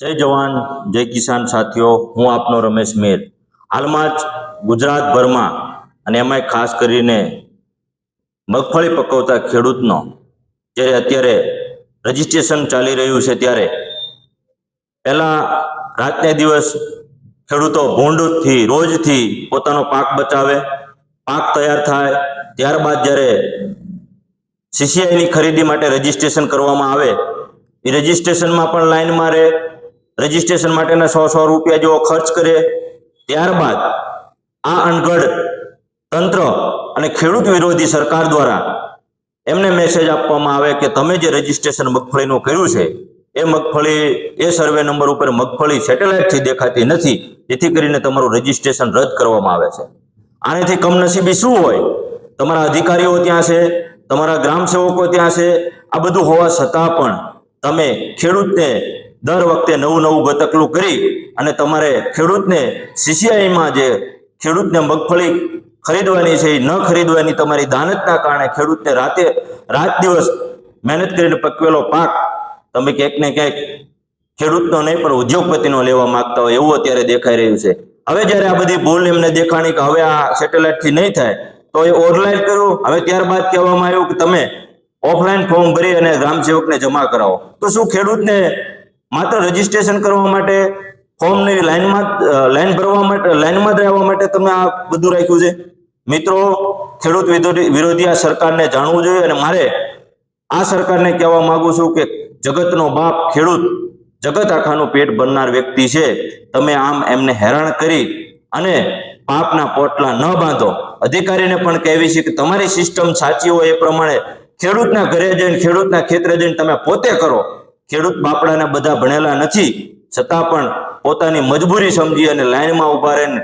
જય જવાન, જય કિસાન સાથીઓ, હું આપનો રમેશ મેર. હાલમાં જ ગુજરાતભરમાં અને એમાંય ખાસ કરીને મગફળી પકવતા ખેડૂતનો જ્યારે અત્યારે રજીસ્ટ્રેશન ચાલી રહ્યું છે ત્યારે, પહેલાં રાતને દિવસ ખેડૂતો ભૂંડથી, રોજથી પોતાનો પાક બચાવે, પાક તૈયાર થાય, ત્યારબાદ જ્યારે સીસીઆઈની ખરીદી માટે રજીસ્ટ્રેશન કરવામાં આવે, એ રજીસ્ટ્રેશનમાં પણ લાઈનમાં રહે રજીસ્ટ્રેશન માટેના સો સો રૂપિયા જેવો ખર્ચ કરે. ત્યારબાદ આ અણઘડ તંત્ર અને ખેડૂત વિરોધી સરકાર દ્વારા એમને મેસેજ આપવામાં આવે કે તમે જે રજીસ્ટ્રેશન મગફળીનું કર્યું છે, એ મગફળી, એ સર્વે નંબર ઉપર મગફળી સેટેલાઇટથી દેખાતી નથી. જેથી કરીને તમારું રજીસ્ટ્રેશન રદ કરવામાં આવે છે. આનાથી કમનસીબી શું હોય? તમારા અધિકારીઓ ત્યાં છે, તમારા ગ્રામ સેવકો ત્યાં છે, આ બધું હોવા છતાં પણ તમે ખેડૂતને દર વખતે નવું નવું ગતકલું કરી અને તમારે ખેડૂતને સીસીઆઈમાં જે ખેડૂતને મગફળી ખરીદવાની છે એ ન ખરીદવાની તમારી દાનતના કારણે ખેડૂતને રાતે રાત દિવસ મહેનત કરીને પકવેલો પાક તમે ક્યાંક ને ક્યાંક ખેડૂતનો નહીં, પણ ઉદ્યોગપતિનો લેવા માંગતા હોય એવું અત્યારે દેખાઈ રહ્યું છે. હવે જ્યારે આ બધી ભૂલ એમને દેખાણી કે હવે આ સેટેલાઇટથી નહીં થાય, તો એ ઓનલાઈન કર્યું હવે ત્યારબાદ કહેવામાં આવ્યું કે તમે ઓફલાઈન ફોર્મ ભરી અને ગ્રામ સેવકને જમા કરાવો. તો શું ખેડૂતને માત્ર રજીસ્ટ્રેશન કરવા માટે ફોર્મની લાઈનમાં લાઈન ભરવા માટે, લાઈનમાં જ રહેવા માટે તમે આ બધું રાખ્યું છે. મિત્રો, ખેડૂત વિરોધી આ સરકારને જાણવું જોઈએ અને મારે આ સરકારને કહેવા માંગુ છું કે જગતનો બાપ ખેડૂત, જગત આખાનું પેટ ભરનાર વ્યક્તિ છે. તમે આમ એમને હેરાન કરી અને પાપના પોટલા ન બાંધો. અધિકારીને પણ કહેવી છે કે તમારી સિસ્ટમ સાચી હોય એ પ્રમાણે ખેડૂતના ઘરે જઈને, ખેડૂતના ખેતરે જઈને તમે પોતે કરો. ખેડૂત બાપડાને બધા ભણેલા નથી, છતાં પણ પોતાની મજબૂરી સમજી અને લાઈનમાં ઊભા રહીને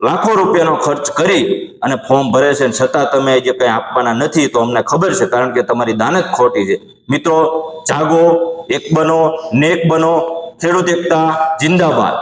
લાખો રૂપિયાનો ખર્ચ કરી અને ફોર્મ ભરે છે છતાં તમે જે કંઈ આપવાના નથી તો અમને ખબર છે, કારણ કે તમારી દાનત ખોટી છે. મિત્રો, જાગો, એક બનો, નેક બનો, ખેડૂત એકતા, જિંદાબાદ.